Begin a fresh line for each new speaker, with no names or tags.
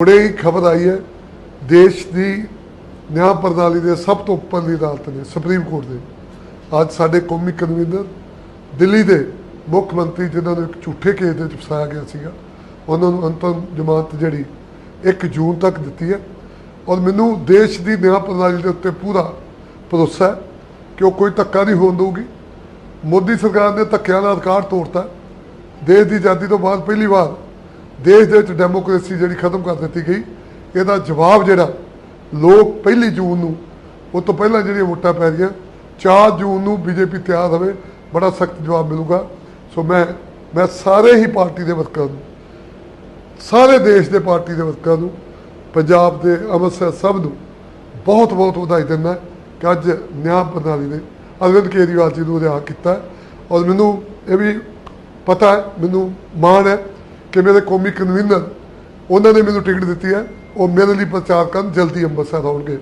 ਹੁਣੇ ਹੀ ਖਬਰ ਆਈ ਹੈ। ਦੇਸ਼ ਦੀ ਨਿਆਂ ਪ੍ਰਣਾਲੀ ਦੇ ਸਭ ਤੋਂ ਉੱਪਰਲੀ ਅਦਾਲਤ ਨੇ, ਸੁਪਰੀਮ ਕੋਰਟ ਦੇ। ਅੱਜ ਸਾਡੇ ਕੌਮੀ ਕਨਵੀਨਰ ਦਿੱਲੀ ਦੇ ਮੁੱਖ ਮੰਤਰੀ ਜਿਨ੍ਹਾਂ ਨੂੰ ਇੱਕ ਝੂਠੇ ਕੇਸ ਦੇ ਵਿੱਚ ਫਸਾਇਆ ਗਿਆ ਸੀਗਾ, ਉਹਨਾਂ ਨੂੰ ਅੰਤਮ ਜ਼ਮਾਨਤ ਜਿਹੜੀ 1 ਜੂਨ ਤੱਕ ਦਿੱਤੀ ਹੈ। ਔਰ ਮੈਨੂੰ ਦੇਸ਼ ਦੀ ਨਿਆਂ ਪ੍ਰਣਾਲੀ ਦੇ ਉੱਤੇ ਪੂਰਾ ਭਰੋਸਾ ਹੈ ਕਿ ਉਹ ਕੋਈ ਧੱਕਾ ਨਹੀਂ ਹੋਣ ਦਊਗੀ। ਮੋਦੀ ਸਰਕਾਰ ਨੇ ਧੱਕਿਆਂ ਦਾ ਅਧਿਕਾਰ ਤੋੜਤਾ। ਦੇਸ਼ ਦੀ ਆਜ਼ਾਦੀ ਤੋਂ ਬਾਅਦ ਪਹਿਲੀ ਵਾਰ ਦੇਸ਼ ਦੇ ਵਿੱਚ ਡੈਮੋਕ੍ਰੇਸੀ ਜਿਹੜੀ ਖਤਮ ਕਰ ਦਿੱਤੀ ਗਈ, ਇਹਦਾ ਜਵਾਬ ਜਿਹੜਾ ਲੋਕ ਪਹਿਲੀ ਜੂਨ ਨੂੰ, ਉਹ ਤੋਂ ਪਹਿਲਾਂ ਜਿਹੜੀਆਂ ਵੋਟਾਂ ਪੈ ਰਹੀਆਂ 4 ਜੂਨ ਨੂੰ ਬੀਜੇਪੀ ਤਿਆਰ ਹੋਵੇ, ਬੜਾ ਸਖਤ ਜਵਾਬ ਮਿਲੂਗਾ। ਸੋ ਮੈਂ ਮੈਂ ਸਾਰੇ ਹੀ ਪਾਰਟੀ ਦੇ ਵਰਕਰਾਂ ਨੂੰ, ਸਾਰੇ ਦੇਸ਼ ਦੇ ਪਾਰਟੀ ਦੇ ਵਰਕਰਾਂ ਨੂੰ, ਪੰਜਾਬ ਦੇ ਅੰਮ੍ਰਿਤਸਰ ਸਭ ਨੂੰ ਬਹੁਤ ਬਹੁਤ ਵਧਾਈ ਦਿੰਦਾ ਕਿ ਅੱਜ ਨਿਆਂ ਪ੍ਰਣਾਲੀ ਨੇ ਅਰਵਿੰਦ ਕੇਜਰੀਵਾਲ ਜੀ ਨੂੰ ਰਿਹਾ ਕੀਤਾ। ਔਰ ਮੈਨੂੰ ਇਹ ਵੀ ਪਤਾ ਹੈ, ਮੈਨੂੰ ਮਾਣ ਹੈ ਕਿ ਮੇਰੇ ਕੌਮੀ ਕਨਵੀਨਰ ਉਹਨਾਂ ਨੇ ਮੈਨੂੰ ਟਿਕਟ ਦਿੱਤੀ ਹੈ। ਉਹ ਮੇਰੇ ਲਈ ਪ੍ਰਚਾਰ ਕਰਨ, ਜਲਦੀ ਅੰਮ੍ਰਿਤਸਰ ਆਉਣਗੇ।